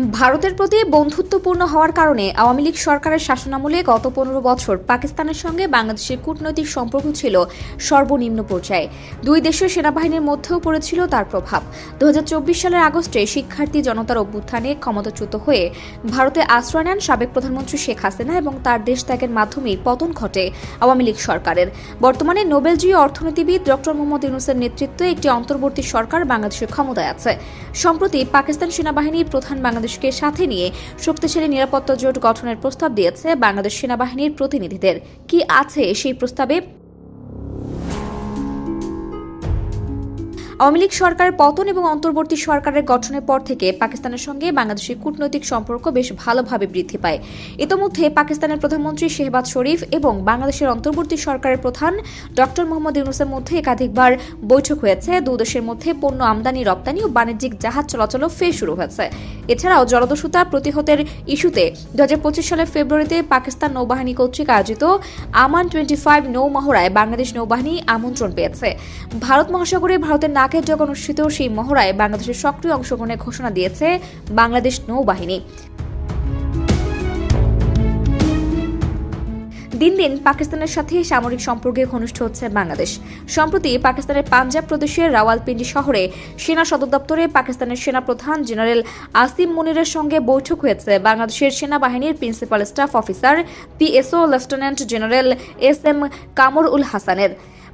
ভারতের প্রতি বন্ধুত্বপূর্ণ হওয়ার কারণে আওয়ামী লীগ সরকারের শাসনামলে গত পনেরো বছর পাকিস্তানের সঙ্গে বাংলাদেশের কূটনৈতিক সম্পর্ক ছিল সর্বনিম্ন পর্যায়ে। দুই দেশের সেনাবাহিনীর মধ্যেও পড়েছিল তার প্রভাব। দুহাজার চব্বিশ সালের আগস্টে শিক্ষার্থী জনতার অভ্যুত্থানে ক্ষমতাচ্যুত হয়ে ভারতে আশ্রয় নেন সাবেক প্রধানমন্ত্রী শেখ হাসিনা এবং তার দেশ ত্যাগের মাধ্যমেই পতন ঘটে আওয়ামী লীগ সরকারের। বর্তমানে নোবেলজয়ী অর্থনীতিবিদ ডক্টর মোহাম্মদ ইউনুসের নেতৃত্বে একটি অন্তর্বর্তী সরকার বাংলাদেশের ক্ষমতায় আছে। সম্প্রতি পাকিস্তান সেনাবাহিনীর প্রধান বাংলাদেশকে সাথে নিয়ে শক্তিশালী নিরাপত্তা জোট গঠনের প্রস্তাব দিয়েছে বাংলাদেশ সেনাবাহিনীর প্রতিনিধিদের। কি আছে সেই প্রস্তাবে? আওয়ামী লীগ সরকারের পতন এবং অন্তর্বর্তী সরকারের গঠনের পর থেকে পাকিস্তানের সঙ্গে বাংলাদেশের কূটনৈতিক সম্পর্ক বেশ ভালোভাবে বৃদ্ধি পায়। ইতোমধ্যে পাকিস্তানের প্রধানমন্ত্রী শেহবাজ শরীফ এবং বাংলাদেশের অন্তর্বর্তী সরকারের প্রধান ডক্টর মোহাম্মদ ইউনুসের মধ্যে একাধিকবার বৈঠক হয়েছে। দু দেশের মধ্যে পণ্য আমদানি, রপ্তানি ও বাণিজ্যিক জাহাজ চলাচলও ফের শুরু হয়েছে। এছাড়াও জলদস্যুতা প্রতিহতের ইস্যুতে দু হাজার পঁচিশ সালের ফেব্রুয়ারিতে পাকিস্তান নৌবাহিনী কর্তৃক আয়োজিত আমান টোয়েন্টি ফাইভ নৌ মহড়ায় বাংলাদেশ নৌবাহিনী আমন্ত্রণ পেয়েছে। ভারত মহাসাগরে ভারতের নাকের জগ অনুষ্ঠিত সেই মহড়ায় বাংলাদেশের সক্রিয় অংশগ্রহণের ঘোষণা দিয়েছে বাংলাদেশ নৌবাহিনী। দিন দিন পাকিস্তানের সাথে সামরিক সম্পর্কে ঘনিষ্ঠ হচ্ছে বাংলাদেশ। সম্প্রতি পাকিস্তানের পাঞ্জাব প্রদেশের রাওয়ালপিন্ডি শহরে সেনা সদর দপ্তরে পাকিস্তানের সেনা প্রধান জেনারেল আসিম মুনিরের সঙ্গে বৈঠক হয়েছে বাংলাদেশের সেনাবাহিনীর principal staff officer, PSO lieutenant general S M Kamar ul হাসানের।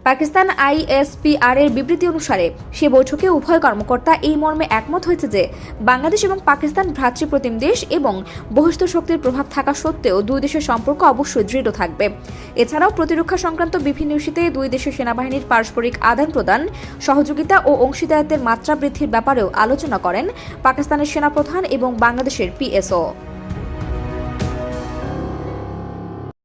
পাকিস্তান আইএসপিআর এর বিবৃতি অনুসারে, সে বৈঠকে উভয় কর্মকর্তা এই মর্মে একমত হয়েছে যে, বাংলাদেশ এবং পাকিস্তান ভ্রাতৃপ্রতিম দেশ এবং বহিষ্ঠ শক্তির প্রভাব থাকা সত্ত্বেও দুই দেশের সম্পর্ক অবশ্যই দৃঢ় থাকবে। এছাড়াও প্রতিরক্ষা সংক্রান্ত বিভিন্ন ইস্যুতে দুই দেশের সেনাবাহিনীর পারস্পরিক আদান প্রদান, সহযোগিতা ও অংশীদারিত্বের মাত্রা বৃদ্ধির ব্যাপারেও আলোচনা করেন পাকিস্তানের সেনাপ্রধান এবং বাংলাদেশের পিএসও।